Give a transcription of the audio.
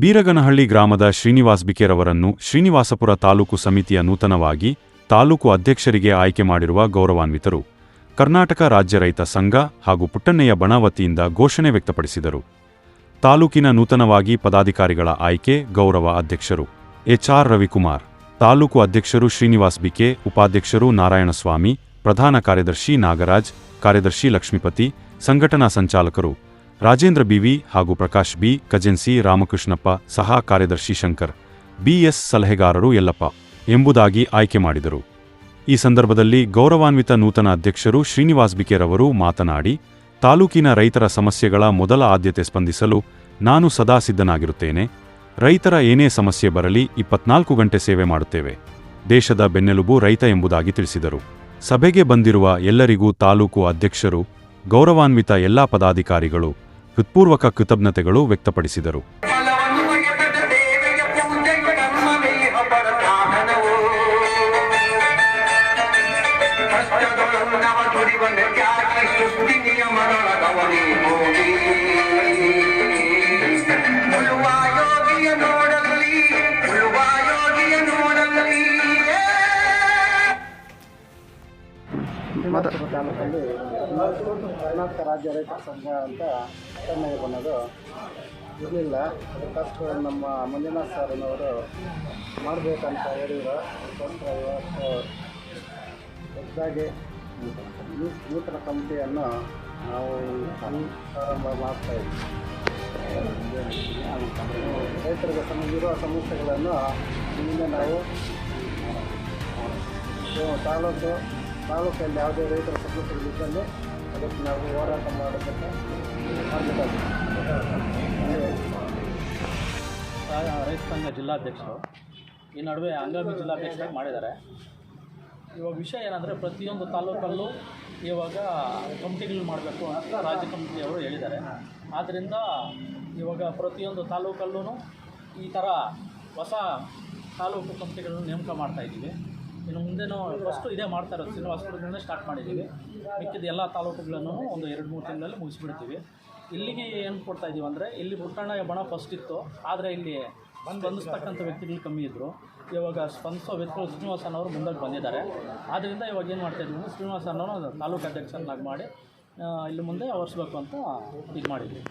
ಬೀರಗನಹಳ್ಳಿ ಗ್ರಾಮದ ಶ್ರೀನಿವಾಸ್ ಬಿಕೆರವರನ್ನು ಶ್ರೀನಿವಾಸಪುರ ತಾಲೂಕು ಸಮಿತಿಯ ನೂತನವಾಗಿ ತಾಲೂಕು ಅಧ್ಯಕ್ಷರಿಗೆ ಆಯ್ಕೆ ಮಾಡಿರುವ ಗೌರವಾನ್ವಿತರು. ಕರ್ನಾಟಕ ರಾಜ್ಯ ರೈತ ಸಂಘ ಹಾಗೂ ಪುಟ್ಟಣ್ಣಯ್ಯ ಬಣಾವತಿಯಿಂದ ಘೋಷಣೆ ವ್ಯಕ್ತಪಡಿಸಿದರು. ತಾಲೂಕಿನ ನೂತನವಾಗಿ ಪದಾಧಿಕಾರಿಗಳ ಆಯ್ಕೆ ಗೌರವ ಅಧ್ಯಕ್ಷರು. ಎಚ್ಆರ್ ರವಿಕುಮಾರ್, ತಾಲೂಕು ಅಧ್ಯಕ್ಷರು ಶ್ರೀನಿವಾಸ್ ಬಿಕೆ, ಉಪಾಧ್ಯಕ್ಷರು ನಾರಾಯಣಸ್ವಾಮಿ, ಪ್ರಧಾನ ಕಾರ್ಯದರ್ಶಿ ನಾಗರಾಜ್, ಕಾರ್ಯದರ್ಶಿ ಲಕ್ಷ್ಮೀಪತಿ, ಸಂಘಟನಾ ಸಂಚಾಲಕರು ರಾಜೇಂದ್ರ ಬಿವಿ ಹಾಗೂ ಪ್ರಕಾಶ್ ಬಿ ಕಜೆನ್ಸಿ ರಾಮಕೃಷ್ಣಪ್ಪ ಸಹ ಕಾರ್ಯದರ್ಶಿ ಶಂಕರ್ ಬಿಎಸ್ ಸಲಹೆಗಾರರು ಯಲ್ಲಪ್ಪ ಎಂಬುದಾಗಿ ಆಯ್ಕೆ ಮಾಡಿದರು. ಈ ಸಂದರ್ಭದಲ್ಲಿ ಗೌರವಾನ್ವಿತ ನೂತನ ಅಧ್ಯಕ್ಷರು ಶ್ರೀನಿವಾಸ್ ಬಿಕೆರವರು ಮಾತನಾಡಿ, ತಾಲೂಕಿನ ರೈತರ ಸಮಸ್ಯೆಗಳ ಮೊದಲ ಆದ್ಯತೆ ಸ್ಪಂದಿಸಲು ನಾನು ಸದಾ ಸಿದ್ಧನಾಗಿರುತ್ತೇನೆ. ರೈತರ ಏನೇ ಸಮಸ್ಯೆ ಬರಲಿ ಇಪ್ಪತ್ನಾಲ್ಕು ಗಂಟೆ ಸೇವೆ ಮಾಡುತ್ತೇವೆ. ದೇಶದ ಬೆನ್ನೆಲುಬು ರೈತ ಎಂಬುದಾಗಿ ತಿಳಿಸಿದರು. ಸಭೆಗೆ ಬಂದಿರುವ ಎಲ್ಲರಿಗೂ ತಾಲೂಕು ಅಧ್ಯಕ್ಷರು, ಗೌರವಾನ್ವಿತ ಎಲ್ಲಾ ಪದಾಧಿಕಾರಿಗಳು ಹೃತ್ಪೂರ್ವಕ ಕೃತಜ್ಞತೆಗಳು ವ್ಯಕ್ತಪಡಿಸಿದರು. ತಾಲೂಕಲ್ಲಿ ಕರ್ನಾಟಕ ರಾಜ್ಯ ರೈತ ಸಂಘ ಅಂತ ಚೆನ್ನಾಗಿ ಬಂದದು ಇರಲಿಲ್ಲ. ಅದಕ್ಕಷ್ಟು ನಮ್ಮ ಮಂಜುನಾಥ್ ಸರ್ನವರು ಮಾಡಬೇಕಂತ ಹೇಳಿದ್ರು. ಅದಕ್ಕೋಸ್ಕರ ಇವತ್ತು ಹೆಚ್ಚಾಗಿ ನೂತನ ಕಮಿಟಿಯನ್ನು ನಾವು ಪ್ರಾರಂಭ ಮಾಡ್ತಾ ಇದ್ದೀವಿ. ರೈತರಿಗೆ ಸಂಬಂಧಿರುವ ಸಮಸ್ಯೆಗಳನ್ನು ಮುಂದೆ ನಾವು ತಾಲೂಕು ತಾಲೂಕಲ್ಲಿ ಯಾವುದೇ ರೈತರ ಸಮಸ್ಯೆಗಳಿದ್ದಲ್ಲಿ ಅದಕ್ಕೆ ನಾವು ಹೋರಾಟ ಮಾಡೋದಕ್ಕೆ ರೈತ ಸಂಘ ಜಿಲ್ಲಾಧ್ಯಕ್ಷರು, ಈ ನಡುವೆ ಹಂಗಾಮಿ ಜಿಲ್ಲಾಧ್ಯಕ್ಷರಾಗಿ ಮಾಡಿದ್ದಾರೆ. ಇವಾಗ ವಿಷಯ ಏನಂದರೆ ಪ್ರತಿಯೊಂದು ತಾಲೂಕಲ್ಲೂ ಇವಾಗ ಕಮಿಟಿಗಳು ಮಾಡಬೇಕು ಅಂತ ರಾಜ್ಯ ಕಮಿಟಿಯವರು ಹೇಳಿದ್ದಾರೆ. ಆದ್ದರಿಂದ ಇವಾಗ ಪ್ರತಿಯೊಂದು ತಾಲೂಕಲ್ಲೂ ಈ ಥರ ಹೊಸ ತಾಲೂಕು ಕಮಿಟಿಗಳನ್ನು ನೇಮಕ ಮಾಡ್ತಾ ಇನ್ನು ಮುಂದೆ ಫಸ್ಟು ಇದೇ ಮಾಡ್ತಾ ಇರೋದು ಶ್ರೀನಿವಾಸಪುರದಿಂದ ಸ್ಟಾರ್ಟ್ ಮಾಡಿದ್ದೀವಿ. ಮಿಕ್ಕಿದ ಎಲ್ಲ ತಾಲೂಕುಗಳನ್ನು ಒಂದು ಎರಡು ಮೂರು ತಿಂಗಳಲ್ಲಿ ಮುಗಿಸ್ಬಿಡ್ತೀವಿ. ಇಲ್ಲಿಗೆ ಏನು ಕೊಡ್ತಾ ಇದ್ದೀವಿ ಅಂದರೆ, ಇಲ್ಲಿ ಪುಟ್ಟಣ್ಣ ಬಣ ಫಸ್ಟ್ ಇತ್ತು, ಆದರೆ ಇಲ್ಲಿ ಸ್ಪಂದಿಸ್ತಕ್ಕಂಥ ವ್ಯಕ್ತಿಗಳು ಕಮ್ಮಿ ಇದ್ದರು ಇವಾಗ ಸ್ಪಂದಿಸೋ ವ್ಯಕ್ತಿಗಳು ಶ್ರೀನಿವಾಸನ್ ಅವರು ಮುಂದಕ್ಕೆ ಬಂದಿದ್ದಾರೆ. ಆದ್ದರಿಂದ ಇವಾಗ ಏನು ಮಾಡ್ತಾ ಇದ್ದೀವಿ ಅಂದರೆ ಶ್ರೀನಿವಾಸನ್ ಅವರು ತಾಲೂಕು ಅಧ್ಯಕ್ಷರನ್ನಾಗಿ ಮಾಡಿ ಇಲ್ಲಿ ಮುಂದೆ ಅವರಿಸ್ಬೇಕು ಅಂತ ಇದು ಮಾಡಿದ್ವಿ.